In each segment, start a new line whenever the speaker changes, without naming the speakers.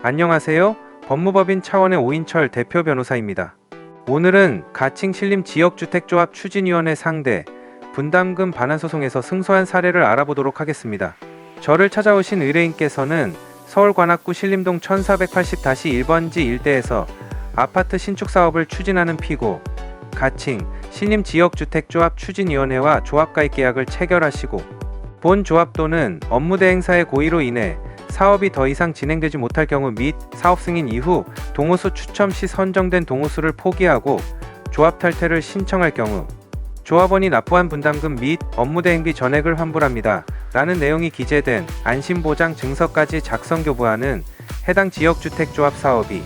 안녕하세요. 법무법인 차원의 오인철 대표 변호사입니다. 오늘은 가칭 신림 지역주택조합 추진위원회 상대 분담금 반환 소송에서 승소한 사례를 알아보도록 하겠습니다. 저를 찾아오신 의뢰인께서는 서울 관악구 신림동 1480-1번지 일대에서 아파트 신축 사업을 추진하는 피고 가칭 신림 지역주택조합 추진위원회와 조합가입 계약을 체결하시고 본 조합도는 업무 대행사의 고의로 인해 사업이 더 이상 진행되지 못할 경우 및 사업 승인 이후 동호수 추첨 시 선정된 동호수를 포기하고 조합 탈퇴를 신청할 경우 조합원이 납부한 분담금 및 업무 대행비 전액을 환불합니다. 라는 내용이 기재된 안심보장 증서까지 작성 교부하는 해당 지역주택조합 사업이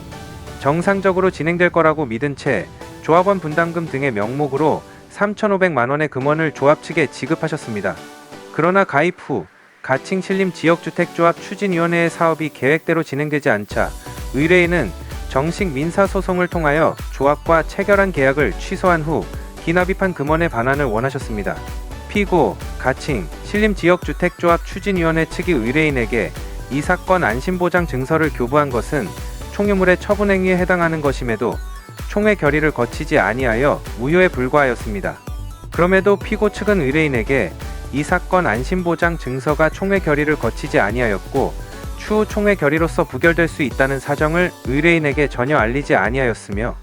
정상적으로 진행될 거라고 믿은 채 조합원 분담금 등의 명목으로 3,500만 원의 금원을 조합 측에 지급하셨습니다. 그러나 가입 후 가칭 신림 지역주택조합 추진위원회의 사업이 계획대로 진행되지 않자 의뢰인은 정식 민사소송을 통하여 조합과 체결한 계약을 취소한 후 기납입한 금원의 반환을 원하셨습니다. 피고, 가칭, 신림 지역주택조합 추진위원회 측이 의뢰인에게 이 사건 안심보장 증서를 교부한 것은 총유물의 처분행위에 해당하는 것임에도 총회 결의를 거치지 아니하여 무효에 불과하였습니다. 그럼에도 피고 측은 의뢰인에게 이 사건 안심보장 증서가 총회 결의를 거치지 아니하였고 추후 총회 결의로서 부결될 수 있다는 사정을 의뢰인에게 전혀 알리지 아니하였으며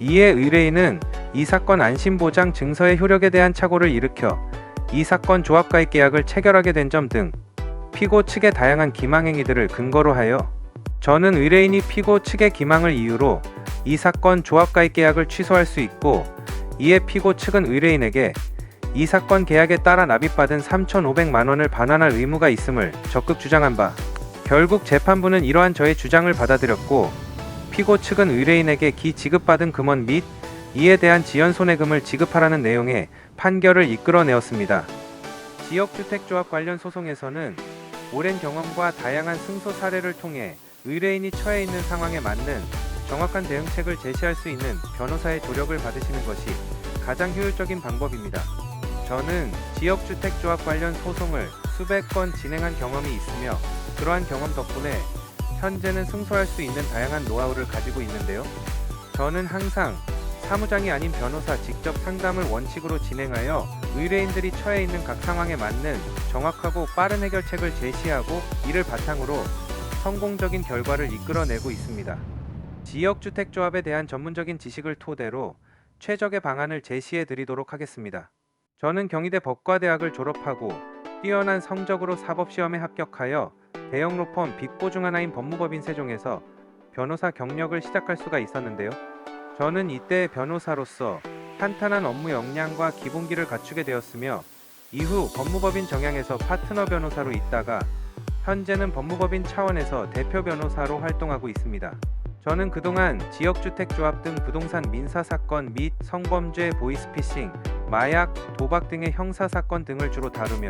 이에 의뢰인은 이 사건 안심보장 증서의 효력에 대한 착오를 일으켜 이 사건 조합가입 계약을 체결하게 된 점 등 피고 측의 다양한 기망 행위들을 근거로 하여 저는 의뢰인이 피고 측의 기망을 이유로 이 사건 조합가입 계약을 취소할 수 있고 이에 피고 측은 의뢰인에게 이 사건 계약에 따라 납입받은 3,500만 원을 반환할 의무가 있음을 적극 주장한 바 결국 재판부는 이러한 저의 주장을 받아들였고 피고 측은 의뢰인에게 기 지급받은 금원 및 이에 대한 지연 손해금을 지급하라는 내용의 판결을 이끌어내었습니다. 지역주택조합 관련 소송에서는 오랜 경험과 다양한 승소 사례를 통해 의뢰인이 처해 있는 상황에 맞는 정확한 대응책을 제시할 수 있는 변호사의 조력을 받으시는 것이 가장 효율적인 방법입니다. 저는 지역주택조합 관련 소송을 수백 건 진행한 경험이 있으며 그러한 경험 덕분에 현재는 승소할 수 있는 다양한 노하우를 가지고 있는데요. 저는 항상 사무장이 아닌 변호사 직접 상담을 원칙으로 진행하여 의뢰인들이 처해 있는 각 상황에 맞는 정확하고 빠른 해결책을 제시하고 이를 바탕으로 성공적인 결과를 이끌어내고 있습니다. 지역주택조합에 대한 전문적인 지식을 토대로 최적의 방안을 제시해 드리도록 하겠습니다. 저는 경희대 법과대학을 졸업하고 뛰어난 성적으로 사법시험에 합격하여 대형 로펌 빅보 중 하나인 법무법인 세종에서 변호사 경력을 시작할 수가 있었는데요. 저는 이때 변호사로서 탄탄한 업무 역량과 기본기를 갖추게 되었으며 이후 법무법인 정양에서 파트너 변호사로 있다가 현재는 법무법인 차원에서 대표 변호사로 활동하고 있습니다. 저는 그동안 지역주택조합 등 부동산 민사사건 및 성범죄 보이스피싱, 마약, 도박 등의 형사사건 등을 주로 다루며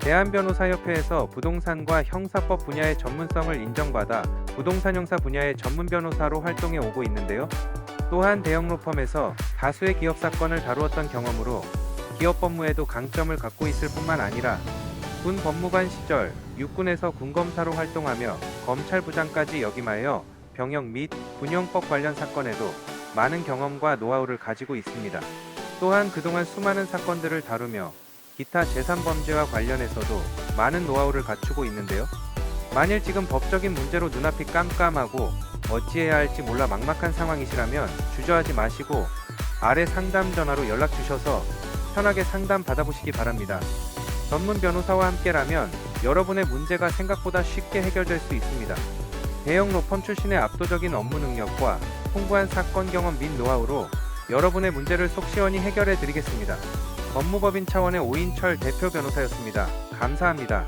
대한변호사협회에서 부동산과 형사법 분야의 전문성을 인정받아 부동산 형사 분야의 전문 변호사로 활동해 오고 있는데요. 또한 대형 로펌에서 다수의 기업 사건을 다루었던 경험으로 기업 법무에도 강점을 갖고 있을 뿐만 아니라 군 법무관 시절 육군에서 군검사로 활동하며 검찰부장까지 역임하여 병역 및 군용법 관련 사건에도 많은 경험과 노하우를 가지고 있습니다. 또한 그동안 수많은 사건들을 다루며 기타 재산 범죄와 관련해서도 많은 노하우를 갖추고 있는데요. 만일 지금 법적인 문제로 눈앞이 깜깜하고 어찌해야 할지 몰라 막막한 상황이시라면 주저하지 마시고 아래 상담 전화로 연락 주셔서 편하게 상담 받아보시기 바랍니다. 전문 변호사와 함께라면 여러분의 문제가 생각보다 쉽게 해결될 수 있습니다. 대형 로펌 출신의 압도적인 업무 능력과 풍부한 사건 경험 및 노하우로 여러분의 문제를 속 시원히 해결해 드리겠습니다. 법무법인 차원의 오인철 대표 변호사였습니다. 감사합니다.